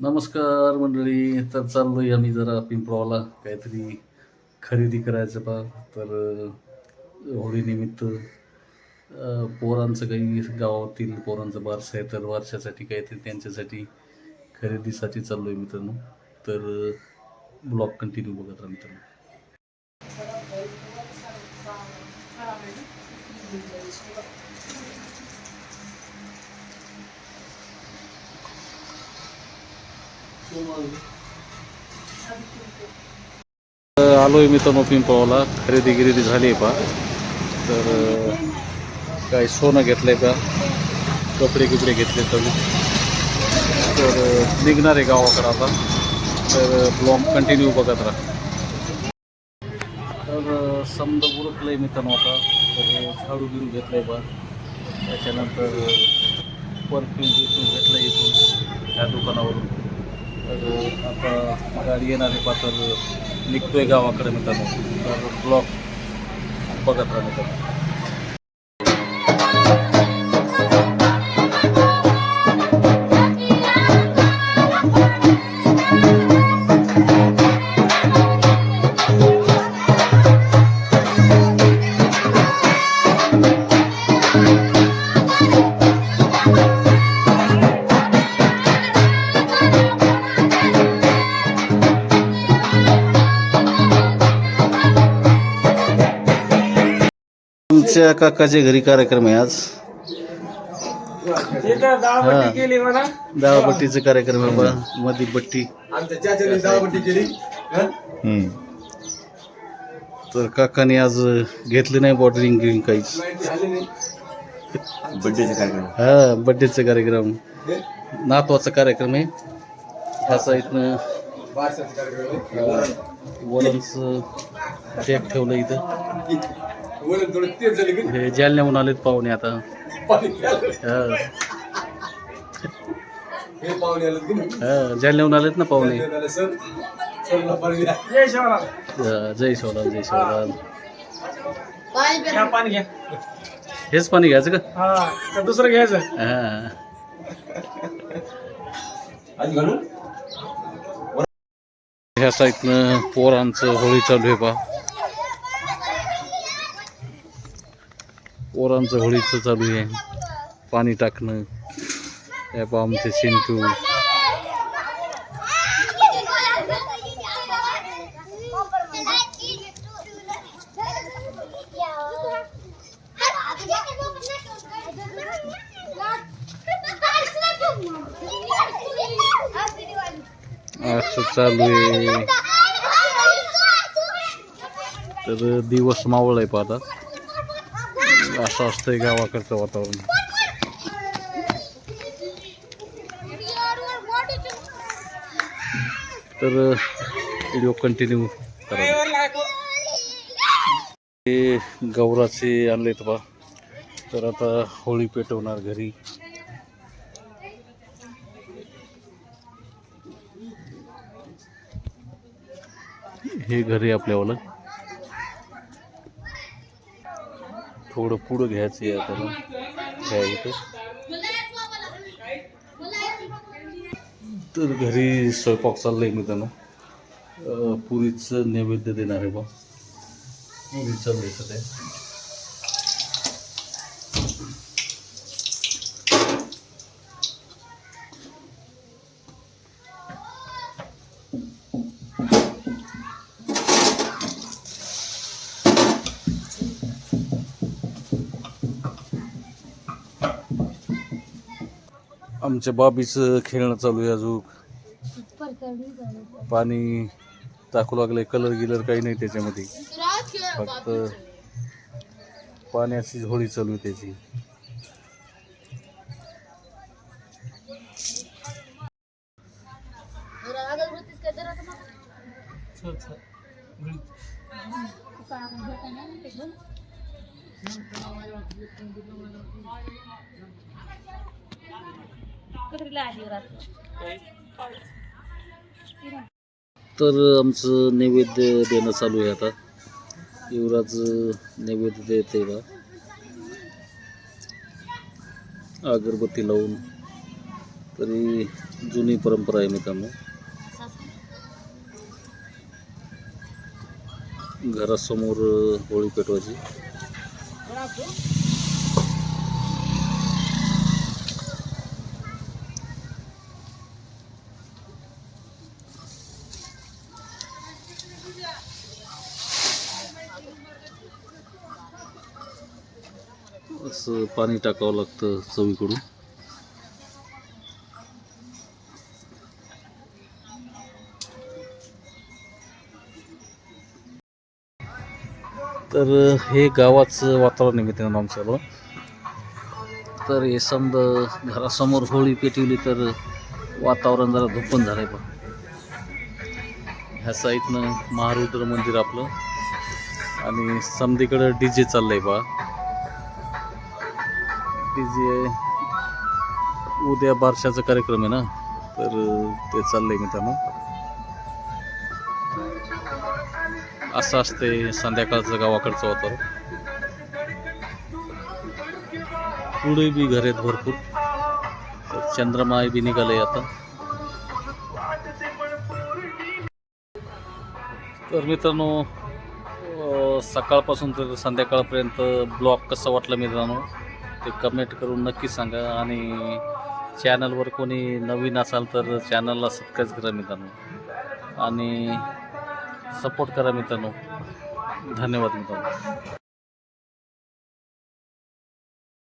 नमस्कार मंडळी तर चाललो आहे आम्ही जरा पिंपळाला काहीतरी खरेदी करायचं पा तर होळीनिमित्त पोरांचं काही गावातील पोरांचं बारसं आहे तर वारशासाठी काहीतरी त्यांच्यासाठी खरेदीसाठी चाललो आहे मित्रांनो. तर ब्लॉग कंटिन्यू बघत राहा मित्रांनो. तर आलोय मित्रांनो पिंपळाला खरेदी गिरेदी झाली आहे पा. तर काय सोनं घेतलंय का? कपडे किपडे घेतले तर तर निघणार आहे गावाकडं आता. तर ब्लॉग कंटिन्यू बघत राहा. तर अं, समजा उरकलंय मित्रांनो आता. तर झाडू बिडू घेतलंय बा. त्याच्यानंतर परफ्यूम बिफ्यूम घेतलं इथून ह्या दुकानावरून. तर अं, आता गाडी येणार आहे पा तर निघतोय गावाकडे मित्रांनो तर ब्लॉग आमच्या काकाच्या घरी कार्यक्रम आहे आज. दाळबट्टीचा कार्यक्रम आहे बा मधी बट्टी हं? तर काकाने आज घेतली नाही बॉर्डरिंग गिरिंग काहीच. बड्डेचा कार्यक्रम. हा बड्डेचा कार्यक्रम. नातवाचा कार्यक्रम आहे. ह्या साईडनं बारशाचा कार्यक्रम आहे. वरणच टेक ठेवलं इथं. हे जालन्याहून आलेत पाहुणे आता. हा. हे? हा जालन्याहून आलेत ना पाहुणे? जय शिवलाल जय शिवलाल घ्या हेच पाणी घ्यायचं का? हा दुसरं घ्यायचं? हा. ह्या साईडनं पोरांचं होळी चालू आहे पा पोरांचं होळीचं चालू आहे. पाणी टाकणं. या पा आमचे चिंटू असं चालू आहे. तर दिवस मावळ आहे पाहतात असं असतंय गावाकडचं वातावरण. तर व्हिडिओ कंटिन्यू करा. हे गौराचे आणलेत बा. तर आता होळी पेटवणार घरी. हे घरी आपल्यावालं. थोडं पुढं घ्यायचं आहे त्याला ह्या इथं. तर घरी स्वयंपाक चाललंय मी त्यांना. पुरीचं नैवेद्य देणार आहे बा. पुरी चालू आहे सध्या. आमच्या बाबीचं खेळणं चालू आहे अजून. पाणी टाकू लागलंय कलर गिलर काही नाही त्याच्यामध्ये. फक्त पाण्याची होळी चालू आहे त्याची. तर आमचं नैवेद्य देणं चालू आहे आता. युवराज नैवेद्य देते का अगरबत्ती लावून. तरी जुनी परंपरा आहे मित्रांनो. घरासमोर होळी पेटवायची. असं पाणी टाकावं लागतं चवीकडून. तर हे गावाचं वातावरण आहे मित्रांनो आमचं तर हे समजा घरासमोर होळी पेटवली तर वातावरण जरा धुपन झालंय पण ह्या साईडनं महारुद्र मंदिर आपलं. आणि समधीकडं डी जे चाललंय बा. डी जे उद्या बारशाचा कार्यक्रम आहे ना तर ते चाललंय मित्रांनो. असं असते संध्याकाळचं गावाकडचं वातावरण. पुढे बी घर आहेत भरपूर. तर चंद्रमाय बी निघाले आता. तर मित्रांनो सकाळपासून तर संध्याकाळपर्यंत ब्लॉग कसा वाटला मित्रांनो? ते कमेंट करून नक्की सांगा आणि चॅनलवर कोणी नवीन असाल तर चॅनलला सबस्क्राईब करा मित्रांनो. आणि सपोर्ट करा मित्रांनो. धन्यवाद मित्रांनो.